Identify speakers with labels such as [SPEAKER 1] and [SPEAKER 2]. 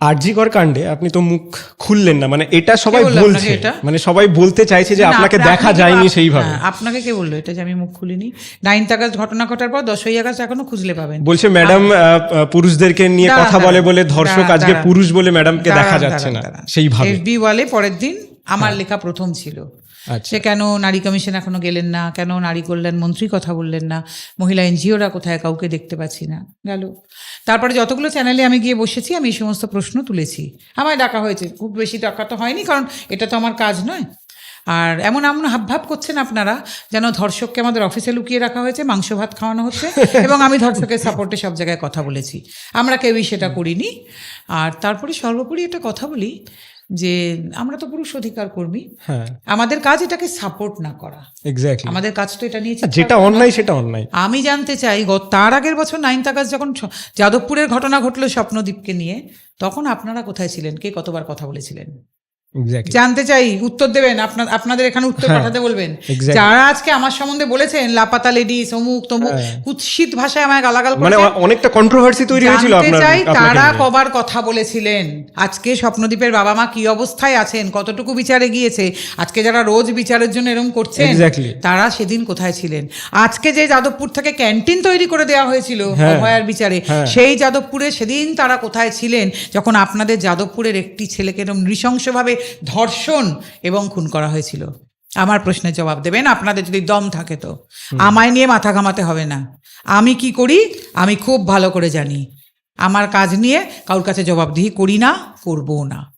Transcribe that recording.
[SPEAKER 1] আরজিকর কাণ্ডে আপনি তো মুখ খুললেন না মানে এটা সবাই বলছে? মানে সবাই বলতে চাইছে যে আপনাকে দেখা যায়নি সেইভাবে।
[SPEAKER 2] হ্যাঁ, আপনাকে কে বলল এটা যে আমি মুখ খুলিনি? নাইনথ আগস্ট ঘটনা ঘটার পর দশই আগস্ট এখনও খুঁজলে পাবেন।
[SPEAKER 1] বলছে ম্যাডাম পুরুষদেরকে নিয়ে কথা বলে বলে ধর্ষক আজকে পুরুষ বলে ম্যাডামকে দেখা যাচ্ছে না। সেইভাবে।
[SPEAKER 2] এফবি ওয়ালে পরের দিন আমার লেখা প্রথম ছিল। সে কেন নারী কমিশন এখনও গেলেন না? কেন নারী কল্যাণ মন্ত্রী কথা বললেন না? মহিলা এনজিওরা কোথায়? কাউকে দেখতে পাচ্ছি না। গেল। তারপরে যতগুলো চ্যানেলে আমি গিয়ে বসেছি আমি এই সমস্ত প্রশ্ন তুলেছি। আমায় ডাকা হয়েছে। খুব বেশি ডাকা তো হয়নি কারণ এটা তো আমার কাজ নয়। আর এমন এমন হাবভাব করছেন আপনারা যেন ধর্ষককে আমাদের অফিসে লুকিয়ে রাখা হয়েছে মাংস ভাত খাওয়ানো হচ্ছে এবং আমি ধর্ষকের সাপোর্টে সব জায়গায় কথা বলেছি। আমরা কেউই সেটা করিনি। আর তারপরে সর্বোপরি একটা কথা বলি যে আমরা তো পুরুষ অধিকার কর্মী।
[SPEAKER 1] হ্যাঁ।
[SPEAKER 2] আমাদের কাজ এটাকে সাপোর্ট না করা।
[SPEAKER 1] এক্স্যাক্টলি
[SPEAKER 2] আমাদের কাজ তো এটা নিয়ে
[SPEAKER 1] যেটা অন্যায় সেটা অন্যায়।
[SPEAKER 2] আমি জানতে চাই গত- তার আগের বছর নাইন আগস্ট যখন যাদবপুরের ঘটনা ঘটলো স্বপ্নদীপকে নিয়ে তখন আপনারা কোথায় ছিলেন? কে কতবার কথা বলেছিলেন? জানতে চাই উত্তর দেবেন আপনার আপনাদের এখানে উত্তর পাঠাতে বলবেন
[SPEAKER 1] হ্যাঁ,
[SPEAKER 2] যারা আজকে আমার সম্বন্ধে বলেছেন লাপাতা লেডিস অমুক তমুক
[SPEAKER 1] হ্যাঁ।
[SPEAKER 2] কুৎসিত ভাষায় আমায় গালাগাল
[SPEAKER 1] মানে অনেকটা কন্ট্রোভার্সি তৈরি হয়েছিল আপনার
[SPEAKER 2] চাই তারা কবার কথা বলেছিলেন আজকে স্বপ্নদীপের বাবা মা কি অবস্থায় আছেন কতটুকু বিচারে গিয়েছে আজকে যারা রোজ বিচারের জন্য এরকম করছেন তারা সেদিন কোথায় ছিলেন আজকে যে যাদবপুর থেকে ক্যান্টিন তৈরি করে দেওয়া হয়েছিল
[SPEAKER 1] হ্যাঁ।
[SPEAKER 2] অভয়ার বিচারে
[SPEAKER 1] হ্যাঁ।
[SPEAKER 2] সেই যাদবপুরে সেদিন তারা কোথায় ছিলেন যখন আপনাদের যাদবপুরের একটি ছেলেকে এরকম নৃশংসভাবে ধর্ষণ এবং খুন করা হয়েছিল। আমার প্রশ্নের জবাব দেবেন আপনাদের যদি দম থাকে তো। আমায় নিয়ে মাথা ঘামাতে হবে না। আমি কি করি? আমি খুব ভালো করে জানি। আমার কাজ নিয়ে কারোর কাছে জবাবদিহি করি না করবও না।